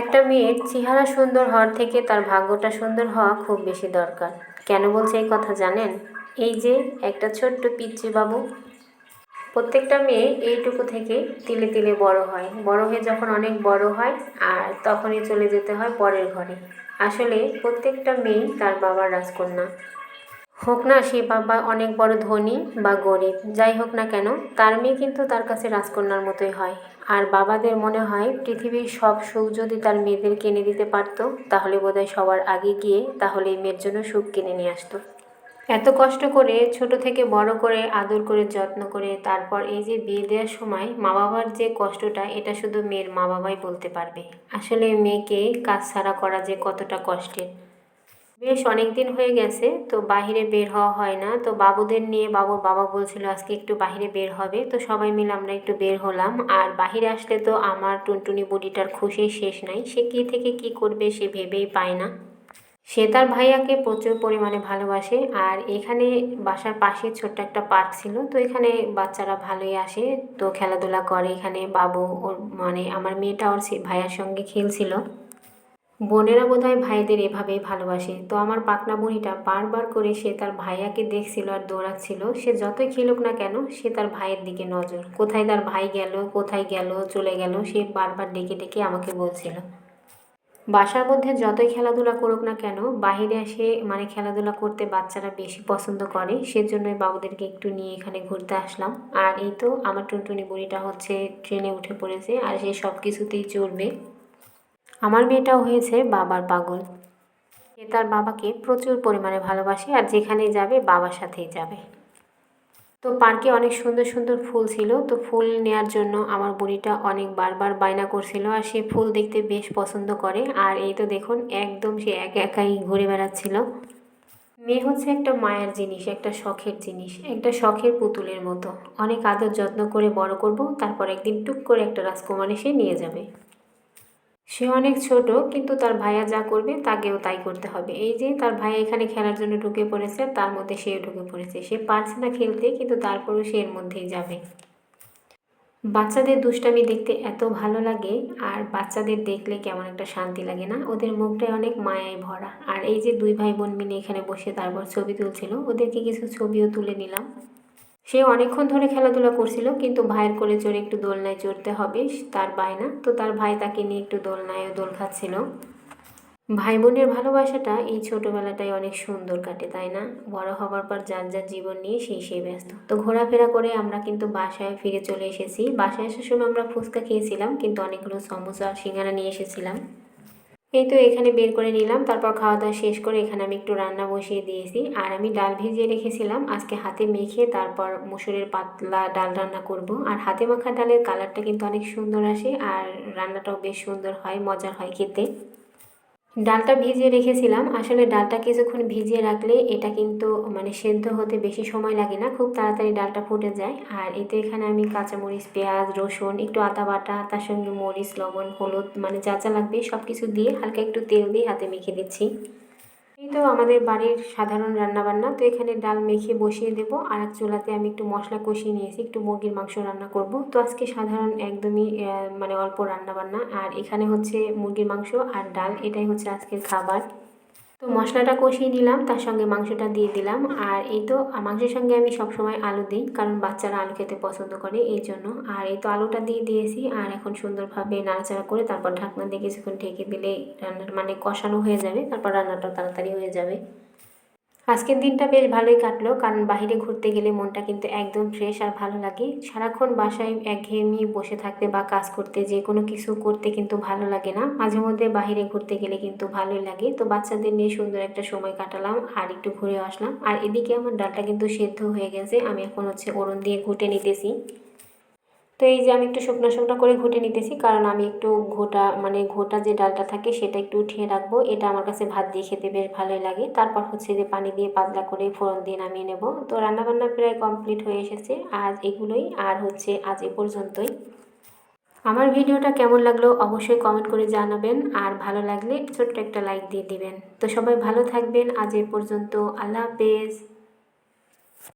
একটা মেয়ের চেহারা সুন্দর হওয়ার থেকে তার ভাগ্যটা সুন্দর হওয়া খুব বেশি দরকার। কেন বলছে এই কথা জানেন? এই যে একটা ছোট্ট পিচ্চি বাবু প্রত্যেকটা মেয়ে এইটুকু থেকে তিলে তিলে বড় হয়। বড় হয়ে যখন অনেক বড় হয়, আর তখনই চলে যেতে হয় পরের ঘরে। আসলে প্রত্যেকটা মেয়ে তার বাবার রাজকন্যা। হোক না সে বাবা অনেক বড় ধনী বা গরিব, যাই হোক না কেন, তার মেয়ে কিন্তু তার কাছে রাজকন্যার মতোই হয়। আর বাবাদের মনে হয় পৃথিবীর সব সুখ যদি তার মেয়েদের কিনে দিতে পারতো, তাহলে বোধহয় সবার আগে গিয়ে তাহলে এই মেয়ের জন্য সুখ কিনে নিয়ে আসতো। এত কষ্ট করে, ছোট থেকে বড় করে, আদর করে, যত্ন করে, তারপর এই যে বিয়ে দেওয়ার সময় মা বাবার যে কষ্টটা, এটা শুধু মেয়ের মা বাবাই বলতে পারবে। আসলে মেয়েকে কাজ ছাড়া করা যে কতটা কষ্টের। বেশ অনেক দিন হয়ে গেছে, তো বাইরে বের হওয়া হয় না। তো বাবুদের নিয়ে বাবুর বাবা বলছিল আজকে একটু বাইরে বের হবে, তো সবাই মিলে আমরা একটু বের হলাম। আর বাহিরে আসলে তো আমার টুনটুনি বুড়িটার খুশি শেষ নাই, সে কী থেকে কি করবে সে ভেবেই পায় না। সে তার ভাইয়াকে প্রচুর পরিমাণে ভালোবাসে, আর এখানে বাসার পাশে ছোট্ট একটা পার্ক ছিল, তো এখানে বাচ্চারা ভালোই আসে, তো খেলাধুলা করে। এখানে বাবু ওর মানে আমার মেয়েটা ওর ভাইয়ার সঙ্গে খেলছিল। বোনেরা বোধহয় ভাইদের এভাবেই ভালোবাসে। তো আমার পাকনা বুড়িটা বারবার করে সে তার ভাইয়াকে দেখছিল আর দৌড়াচ্ছিল। সে যতই খেলুক না কেন, সে তার ভাইয়ের দিকে নজর। কোথায় তার ভাই গেল, কোথায় গেল, চলে গেল, সে বারবার ডেকে ডেকে আমাকে বলছিল। বাসার মধ্যে যতই খেলাধুলা করুক না কেন বাইরে এসে মানে খেলাধুলা করতে বাচ্চারা বেশি পছন্দ করে। সেজন্যই বাবুদেরকে একটু নিয়ে এখানে ঘুরতে আসলাম। আর এই তো আমার টুনটুনি বুড়িটা হচ্ছে ট্রেনে উঠে পড়েছে। আর সে সব কিছুতেই চড়বে। আমার মেয়েটাও হয়েছে বাবার পাগল। সে তার বাবাকে প্রচুর পরিমাণে ভালোবাসে আর যেখানে যাবে বাবার সাথেই যাবে। তো পার্কে অনেক সুন্দর সুন্দর ফুল ছিল। তো ফুল নেয়ার জন্য আমার বুড়িটা অনেক বারবার বায়না করছিল আর সে ফুল দেখতে বেশ পছন্দ করে। আর এই তো দেখুন, একদম সে একা একাই ঘুরে বেড়াচ্ছিল। মেয়ে হচ্ছে একটা মায়ের জিনিস, একটা শখের জিনিস, একটা শখের পুতুলের মতো। অনেক আদর যত্ন করে বড় করব, তারপর একদিন টুক করে একটা রাজকুমার এসে নিয়ে যাবে। সে অনেক ছোট, কিন্তু তার ভাইয়া যা করবে তাকেও তাই করতে হবে। এই যে তার ভাইয়া এখানে খেলার জন্য ঢুকে পড়েছে, তার মধ্যে সেও ঢুকে পড়েছে। সে পারছে না খেলতে, কিন্তু তারপরেও সে এর মধ্যেই যাবে। বাচ্চাদের দুষ্টামি দেখতে এত ভালো লাগে, আর বাচ্চাদের দেখলে কেমন একটা শান্তি লাগে না? ওদের মুখটায় অনেক মায়ায় ভরা। আর এই যে দুই ভাই বোন মিলে এখানে বসে তারপর ছবি তুলছিল, ওদেরকে কিছু ছবিও তুলে নিলাম। সে অনেকক্ষণ ধরে খেলাধুলা করছিল, কিন্তু ভাইয়ের কোলে চড়ে একটু দোলনায় চড়তে হবে, তার বায়না। তো তার ভাই তাকে নিয়ে একটু দোলনায় দোল খাচ্ছিল। ভাই বোনের ভালোবাসাটা এই ছোটোবেলাটাই অনেক সুন্দর কাটে, তাই না? বড় হবার পর যার যার জীবন নিয়ে সেই সেই ব্যস্ত। তো ঘোরাফেরা করে আমরা কিন্তু বাসায় ফিরে চলে এসেছি। বাসায় আসার সময় আমরা ফুচকা খেয়েছিলাম, কিন্তু অনেকগুলো সমোসা আর সিঙ্গারা নিয়ে এসেছিলাম। এই তো এখানে বের করে নিলাম, তারপর খাওয়া দাওয়া শেষ করে এখানে আমি একটু রান্না বসিয়ে দিয়েছি। আর আমি ডাল ভিজিয়ে রেখেছিলাম, আজকে হাতে মেখে তারপর মুসুরের পাতলা ডাল রান্না করব। আর হাতে মাখা ডালের কালারটা কিন্তু অনেক সুন্দর আসে, আর রান্নাটাও বেশ সুন্দর হয়, মজার হয় খেতে। ডালটা ভিজিয়ে রেখেছিলাম। আসলে ডালটা কিছুক্ষণ ভিজিয়ে রাখলে এটা কিন্তু মানে সেদ্ধ হতে বেশি সময় লাগে না, খুব তাড়াতাড়ি ডালটা ফুটে যায়। আর এতে এখানে আমি কাঁচামরিচ, পেঁয়াজ, রসুন, একটু আদা বাটা, তার সঙ্গে মরিচ, লবণ, হলুদ মানে যা যা লাগবে সব কিছু দিয়ে হালকা একটু তেল দিয়ে হাতে মেখে দিচ্ছি। তো আমাদের বাড়ির সাধারণ রান্নাবান্না। তো এখানে ডাল মেখে বসিয়ে দেব। আর এক চুলাতে আমি একটু মশলা কষিয়ে নিয়েছি। একটু মুরগির মাংস রান্না করব। তো আজকে সাধারণ একদমই মানে অল্প রান্নাবান্না। আর এখানে হচ্ছে মুরগির মাংস আর ডাল। এটাই হচ্ছে আজকের খাবার। তো মশলাটা কষিয়ে নিলাম, তার সঙ্গে মাংসটা দিয়ে দিলাম। আর এই তো মাংসের সঙ্গে আমি সবসময় আলু দিই, কারণ বাচ্চারা আলু খেতে পছন্দ করে এই জন্য। আর এই তো আলুটা দিয়ে দিয়েছি, আর এখন সুন্দরভাবে নাড়াচাড়া করে তারপর ঢাকনা দিয়ে কিছুক্ষণ ঢেকে দিলে রান্নার মানে কষানো হয়ে যাবে, তারপর রান্নাটা তাড়াতাড়ি হয়ে যাবে। আজকের দিনটা বেশ ভালোই কাটলো, কারণ বাইরে ঘুরতে গেলে মনটা কিন্তু একদম ফ্রেশ আর ভালো লাগে। সারাক্ষণ বাসায় একঘেয়েমি বসে থাকতে বা কাজ করতে, যে কোনো কিছু করতে কিন্তু ভালো লাগে না। মাঝে মধ্যে বাইরে ঘুরতে গেলে কিন্তু ভালোই লাগে। তো বাচ্চাদের নিয়ে সুন্দর একটা সময় কাটালাম আর একটু ঘুরে আসলাম। আর এদিকে আমার ডালটা কিন্তু সেদ্ধ হয়ে গেছে। আমি এখন হচ্ছে ওরন দিয়ে ঘুটে নিতেছি। তো এই যে আমি একটু শুকনো শুকনো করে ঘুটে নিতেছি, কারণ আমি একটু ঘোটা মানে ঘোটা যে ডালটা থাকে সেটা একটু উঠিয়ে রাখব। এটা আমার কাছে ভাত দিয়ে খেতে বেশ ভালোই লাগে। তারপর হচ্ছে যে পানি দিয়ে পাতলা করে ফোড়ন দিয়ে নামিয়ে নেব। তো রান্নাবান্না প্রায় কমপ্লিট হয়ে এসেছে আজ এগুলোই। আর হচ্ছে আজ এ পর্যন্তই। আমার ভিডিওটা কেমন লাগল অবশ্যই কমেন্ট করে জানাবেন। আর ভালো লাগলে ছোট্ট একটা লাইক দিয়ে দিবেন। তো সবাই ভালো থাকবেন। আজ এ পর্যন্ত আল্লাহ হাফেজ।